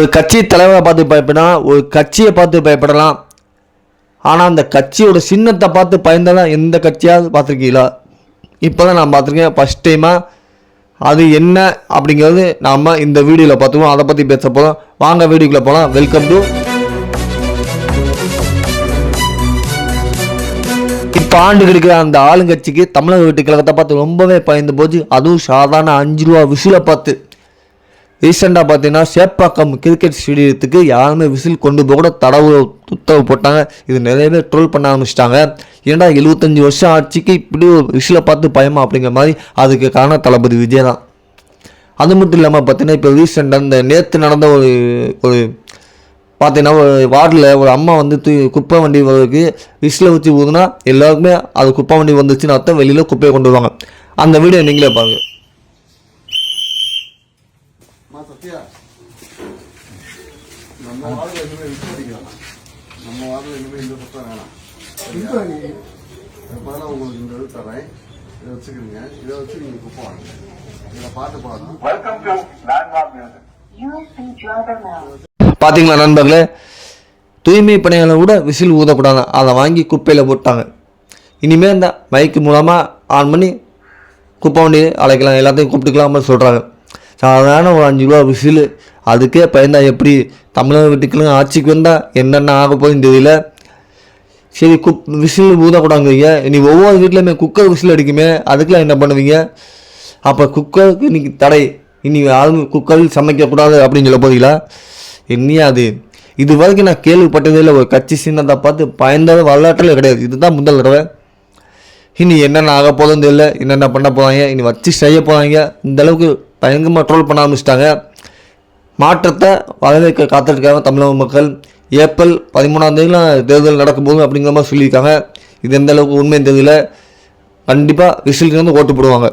ஒரு கட்சி தலைவரை பார்த்து பயப்படலாம் ஒரு கட்சியை பார்த்து பயப்படலாம். ஆனால் அந்த கட்சியோட சின்னத்தை பார்த்து பயந்தெல்லாம் எந்த கட்சியாவது பார்த்துருக்கீங்களா? இப்போ தான் நான் பார்த்துருக்கேன் ஃபஸ்ட் டைமாக அது என்ன அப்படிங்கிறது நாம் இந்த வீடியோவில் பார்த்துக்குவோம் அதை பற்றி பேச போகிறோம் வாங்க வீடியோக்குள்ளே போகலாம் வெல்கம் டு இப்போ ஆண்டு கிடைக்கிற அந்த ஆளுங்கட்சிக்கு தமிழக வீட்டு கழகத்தை பார்த்து ரொம்பவே பயந்து போச்சு. அதுவும் சாதாரண அஞ்சு ரூபா விசிலை பார்த்து. ரீசெண்டாக பார்த்தீங்கன்னா சேப்பாக்கம் கிரிக்கெட் ஸ்டேடியத்துக்கு யாருமே விசில் கொண்டு போக கூட தடவு உத்தரவு போட்டாங்க. இது நிறைய பேர் ட்ரோல் பண்ண ஆரம்பிச்சிட்டாங்க. ஏன்டா எழுபத்தஞ்சி வருஷம் ஆட்சிக்கு இப்படி ஒரு விசிலை பார்த்து பயமா அப்படிங்கிற மாதிரி அதுக்கு காரணம் தளபதி விஜய் தான் அது மட்டும் இல்லாமல் பார்த்தீங்கன்னா இப்போ ரீசெண்டாக இந்த நேற்று நடந்த ஒரு ஒரு பார்த்தீங்கன்னா ஒரு வார்டில் ஒரு அம்மா வந்து தூ குப்பை வண்டி வரதுக்கு விசில் வச்சு ஊதுனா எல்லாருக்குமே அது குப்பை வண்டி வந்துச்சுன்னு அர்த்தம் வெளியில் குப்பையை கொண்டு வருவாங்க. அந்த வீடியோ நீங்களே பாருங்கள் மா சத்யா நம்ம வார்டில் இனிமே விட்டு அடிக்கலாம். நம்ம வார்டில் இனிமே இந்த சுத்தம் வேணாம். பதிலா உங்களுக்கு இந்த இது தரேன் இதை வச்சுக்கிறீங்க இதை வச்சு நீங்க குப்பை வாங்க இதை பார்த்து பாருங்க Welcome to Landmark Music. USB driver now. பார்த்தீங்களா நண்பர்களே? தூய்மை பணியாளர் கூட விசில் ஊதக்கூடாது அதை வாங்கி குப்பையில் போட்டாங்க. இனிமேல் இந்த மைக்கு மூலமாக ஆன் பண்ணி குப்பை வண்டி அழைக்கலாம். எல்லாத்தையும் கூப்பிட்டுக்கலாம்னு சொல்கிறாங்க சாதாரண ஒரு அஞ்சு ரூபா விசில். அதுக்கே பயந்தா எப்படி தமிழக வீட்டுக்குள்ள ஆட்சிக்கு வந்தால் என்னென்ன ஆக போகுதுன்னு தெரியல. சரி குக் விசில் ஊதக்கூடாதுங்க இனி ஒவ்வொரு வீட்டிலையுமே குக்கர் விசில் அடிக்குமே. அதுக்கெலாம் என்ன பண்ணுவீங்க? அப்போ குக்கருக்கு இன்னைக்கு தடை. இனி யாரும் குக்கரில் சமைக்கக்கூடாது அப்படின்னு சொல்ல போதீங்களா என்னையா அது? இது வரைக்கும் நான் கேள்விப்பட்டதே இல்லை. ஒரு கட்சி சின்னத்தை பார்த்து பயந்தது வரலாற்றில் கிடையாது. இதுதான் முதல் தடவை. இனி என்னென்ன ஆக போதும் தெரியல. என்னென்ன பண்ண போகிறாங்க இனி வச்சு செய்ய போகிறாங்க இந்த அளவுக்கு பயங்கரமாக ட்ரோல் பண்ண ஆரம்பிச்சிட்டாங்க. மாற்றத்தை வரவேற்க காத்திருக்காங்க தமிழக மக்கள். ஏப்ரல் பதிமூணாம் தேதியில் தேர்தல் நடக்கும்போது அப்படிங்கிற மாதிரி சொல்லியிருக்காங்க. இது எந்த அளவுக்கு உண்மைன்னு தெரியல. கண்டிப்பாக விசிலுக்கு வந்து ஓட்டு போடுவாங்க.